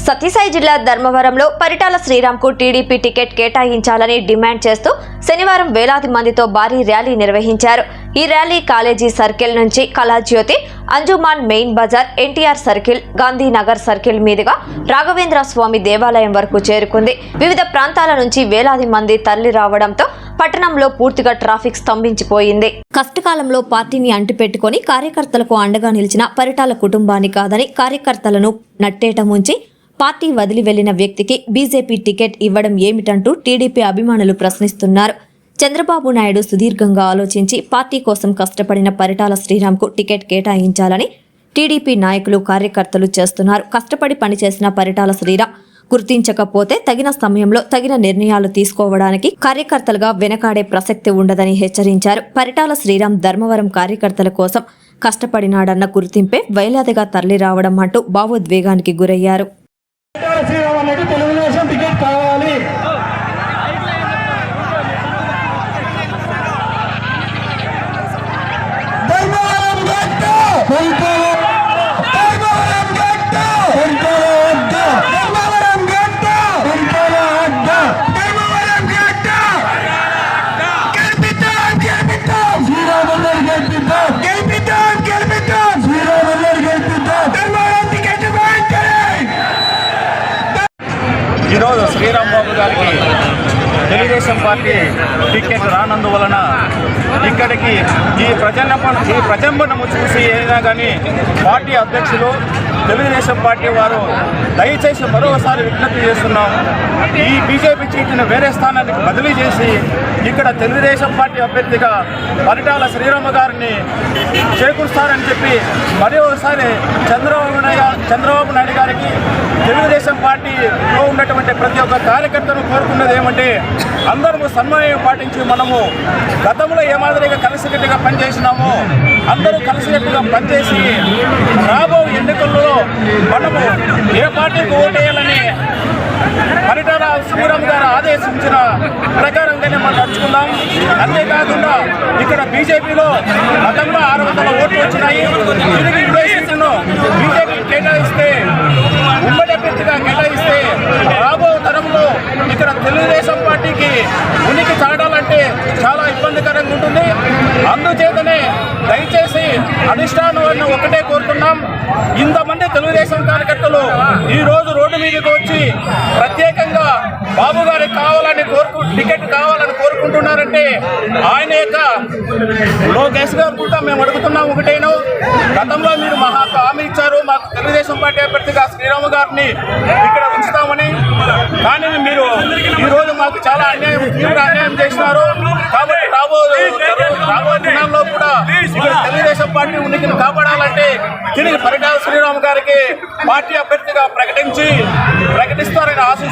సత్యసాయి జిల్లా ధర్మవరంలో పరిటాల శ్రీరామ్కు టీడీపీ టికెట్ కేటాయించాలని డిమాండ్ చేస్తూ శనివారం వేలాది మందితో భారీ ర్యాలీ నిర్వహించారు. ఈ ర్యాలీ కాలేజీ సర్కిల్ నుంచి Kalajyothi Anjuman main Bazaar NTR circle Gandhinagar circle మీదుగా రాఘవేంద్ర స్వామి దేవాలయం వరకు చేరుకుంది. వివిధ ప్రాంతాల నుంచి వేలాది మంది తరలి రావడంతో పట్టణంలో పూర్తిగా ట్రాఫిక్ స్తంభించిపోయింది. కష్టకాలంలో పార్టీని అంటిపెట్టుకొని కార్యకర్తలకు అండగా నిలిచిన పరిటాల కుటుంబాన్ని కాదని కార్యకర్తలను నట్టేట ముంచి పార్టీ వదిలి వెళ్ళిన వ్యక్తికి బీజేపీ టికెట్ ఇవ్వడం ఏమిటంటూ టీడీపీ అభిమానులు ప్రశ్నిస్తున్నారు. చంద్రబాబు నాయుడు సుదీర్ఘంగా ఆలోచించి పార్టీ కోసం కష్టపడిన పరిటాల శ్రీరామ్కు టికెట్ కేటాయించాలని టీడీపీ నాయకులు కార్యకర్తలు చేస్తున్నారు. కష్టపడి పనిచేసిన పరిటాల శ్రీరామ్ గుర్తించకపోతే తగిన సమయంలో తగిన నిర్ణయాలు తీసుకోవడానికి కార్యకర్తలుగా వెనకాడే ప్రసక్తి ఉండదని హెచ్చరించారు. పరిటాల శ్రీరామ్ ధర్మవరం కార్యకర్తల కోసం కష్టపడినాడన్న గుర్తింపే వేలాదిగా తరలిరావడం అంటూ భావోద్వేగానికి గురయ్యారు. శ్రీరామన్నకి తెలుగుదేశం టికెట్ కావాలి. ధర్మవరం తెలుగుదేశం పార్టీ టికెట్ రానందువలన ఇక్కడికి ఈ ప్రజన్న ఈ ప్రజంబనము చూసి ఏదైనా కానీ పార్టీ అధ్యక్షులు తెలుగుదేశం పార్టీ వారు దయచేసి మరోసారి విజ్ఞప్తి చేస్తున్నాం. ఈ బీజేపీ చీటిని వేరే స్థానానికి బదిలీ చేసి ఇక్కడ తెలుగుదేశం పార్టీ అభ్యర్థిగా పరిటాల శ్రీరామ గారిని చేకూరుస్తారని చెప్పి మరోసారి చంద్రబాబు నాయుడు చంద్రబాబు నాయుడు గారికి తెలుగుదేశం పార్టీలో ఉన్నటువంటి ప్రతి ఒక్క కార్యకర్తను కోరుకున్నది ఏమంటే అందరము సన్మానం పాటించి మనము గతంలో ఏ మాదిరిగా కలిసికట్టుగా పనిచేసినామో అందరూ కలిసికట్టుగా పనిచేసి రాబో ఎన్నికల్లో మనము ఏ పార్టీకి ఓటేయాలని పరిటాల శ్రీరామ్ గారు ఆదేశించిన ప్రకారంగానే మనం నడుచుకుందాం. అంతేకాకుండా ఇక్కడ బీజేపీలో గతంలో ఆరు వందల ఓట్లు వచ్చినాయి. తిరిగి ఇదే సీట్లను బీజేపీ కేటాయిస్తే ఉమ్మడి కేటాయిస్తే రాబో తరంలో ఇక్కడ తెలుగుదేశం పార్టీకి ఉనికి చాటాలంటే చాలా ఇబ్బందికరంగా ఉంటుంది. అందుచేతనే దయచేసి అధిష్టానం ఒకటే కోరుతున్నాం. ఇంతమంది తెలుగుదేశం కార్యకర్తలు ఈ రోజు రోడ్డు మీదకి వచ్చి ప్రత్యేకంగా బాబు గారికి కావాలని కోరుకు టికెట్ కావాలని ఉన్నారంటే ఆయన యొక్క లోకేష్ గారు కూడా మేము అడుగుతున్నాం ఒకటేను. గతంలో మీరు మాకు హామీ ఇచ్చారు మాకు తెలుగుదేశం పార్టీ అభ్యర్థిగా శ్రీరాము గారిని ఇక్కడ ఉంచుతామని. కానీ మీరు ఈ రోజు మాకు చాలా అన్యాయం తీవ్ర అన్యాయం చేసినారు. కాబట్టి రాబో రాబో దినాల్లో కూడా తెలుగుదేశం పార్టీ ఉనికిని కాపాడాలంటే తిరిగి పరిటాల శ్రీరామ్ గారికి పార్టీ అభ్యర్థిగా ప్రకటించి ప్రకటిస్తారని ఆశిస్తూ